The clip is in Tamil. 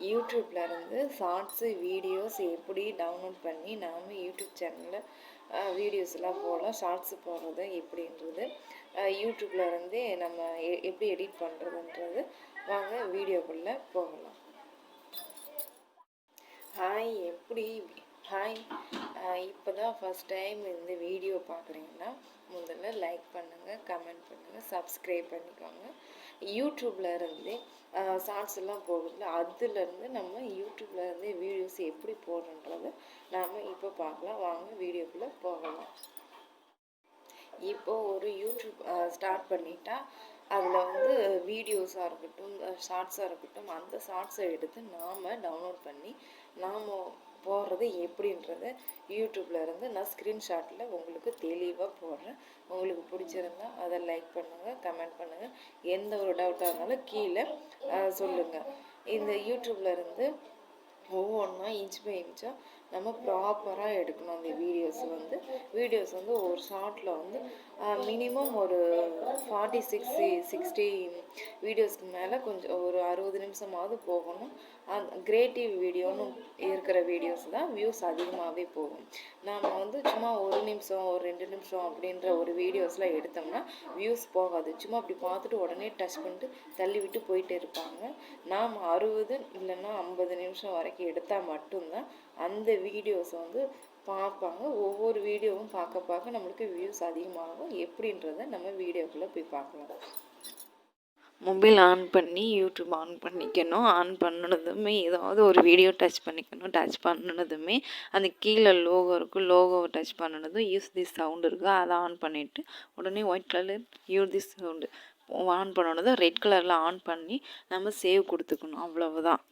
யூடியூப்பில் இருந்து ஷார்ட்ஸு வீடியோஸ் எப்படி டவுன்லோட் பண்ணி நாம் யூடியூப் சேனலில் வீடியோஸ்லாம் போடலாம் ஷார்ட்ஸு போடுறது எப்படின்றது யூடியூப்பில் இருந்தே நம்ம எப்படி எடிட் பண்ணுறதுன்றது வாங்க வீடியோக்குள்ளே போகலாம். ஹாய் எப்படி? ஹாய் இப்போ தான் ஃபஸ்ட் டைம் இந்த வீடியோ பார்க்குறீங்கன்னா முதல்ல லைக் பண்ணுங்கள் கமெண்ட் பண்ணுங்கள் சப்ஸ்கிரைப் பண்ணிக்கோங்க. யூடியூப்ல இருந்தே ஷார்ட்ஸ் எல்லாம் போகுதுல அதுலேருந்து நம்ம யூடியூப்பில் இருந்தே வீடியோஸ் எப்படி போடணுன்றதை நாம் இப்போ பார்க்கலாம். வாங்க வீடியோக்குள்ளே போகலாம். இப்போ ஒரு யூடியூப் ஸ்டார்ட் பண்ணிட்டா அதில் வந்து வீடியோஸாக இருக்கட்டும் ஷார்ட்ஸாக இருக்கட்டும் அந்த ஷார்ட்ஸை எடுத்து நாம் டவுன்லோட் பண்ணி நாம் போடுறது எப்படின்றத யூடியூப்பில் இருந்து நான் ஸ்க்ரீன்ஷாட்டில் உங்களுக்கு தெளிவாக போடுறேன். உங்களுக்கு பிடிச்சிருந்தா அதை லைக் பண்ணுங்கள் கமெண்ட் பண்ணுங்கள் எந்த ஒரு டவுட்டாக இருந்தாலும் கீழே சொல்லுங்கள் இந்த யூடியூப்ல இருந்து ஒவ்வொன்றா இன்ச் பை இன்ச்சாக நம்ம ப்ராப்பராக எடுக்கணும் அந்த வீடியோஸ் வந்து. வீடியோஸ் வந்து ஒரு ஷார்ட்டில் வந்து மினிமம் ஒரு ஃபார்ட்டி சிக்ஸ்டி சிக்ஸ்டி வீடியோஸ்க்கு மேலே கொஞ்சம் ஒரு அறுபது நிமிஷமாவது போகணும். அந்த கிரியேட்டிவ் வீடியோன்னு இருக்கிற வீடியோஸ் தான் வியூஸ் அதிகமாகவே போகும். நாம் வந்து சும்மா ஒரு நிமிஷம் ஒரு ரெண்டு நிமிஷம் அப்படின்ற ஒரு வீடியோஸ்லாம் எடுத்தோம்னா வியூஸ் போகாது. சும்மா அப்படி பார்த்துட்டு உடனே டச் பண்ணிட்டு தள்ளி விட்டு போயிட்டு இருப்பாங்க. நாம் அறுபது இல்லைன்னா ஐம்பது நிமிஷம் வரைக்கும் எடுத்தால் மட்டும்தான் அந்த வீடியோஸ் வந்து பார்ப்பாங்க. ஒவ்வொரு வீடியோவும் பார்க்க பார்க்க நம்மளுக்கு வியூஸ் அதிகமாகும். எப்படின்றத நம்ம வீடியோக்குள்ளே போய் பார்க்கலாம். மொபைல் ஆன் பண்ணி யூடியூப் ஆன் பண்ணிக்கணும். ஆன் பண்ணினதுமே ஏதாவது ஒரு வீடியோ டச் பண்ணிக்கணும். டச் பண்ணினதுமே அந்த கீழே லோகோ இருக்கும் லோகோவை டச் பண்ணினதும் யூஸ் திஸ் சவுண்ட் இருக்குது அதை ஆன் பண்ணிவிட்டு உடனே white colour use this sound on பண்ணனதும் red கலரில் ஆன் பண்ணி நம்ம சேவ் கொடுத்துக்கணும். அவ்வளவுதான்.